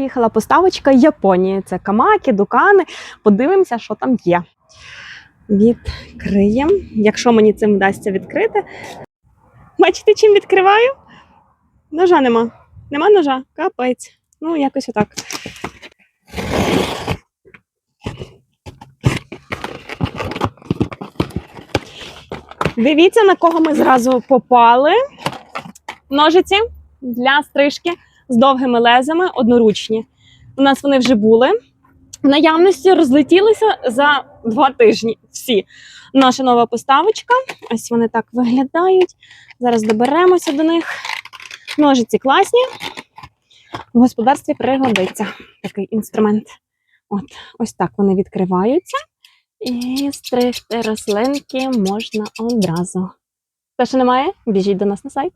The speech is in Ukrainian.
приїхала поставочка Японії. Це камаки, дукани. Подивимося, що там є. Відкриємо. Якщо мені цим вдасться відкрити. Бачите, чим відкриваю? Ножа нема. Нема ножа? Капець. Ну, якось отак. Дивіться, на кого ми зразу попали. Ножиці для стрижки з довгими лезами одноручні. У нас вони вже були. В наявності розлетілися за два тижні. Всі. Наша нова поставочка. Ось вони так виглядають. Зараз доберемося до них. Ножиці класні. В господарстві пригодиться такий інструмент. От, ось так вони відкриваються. І стригти рослинки можна одразу. Те, що немає, біжіть до нас на сайт.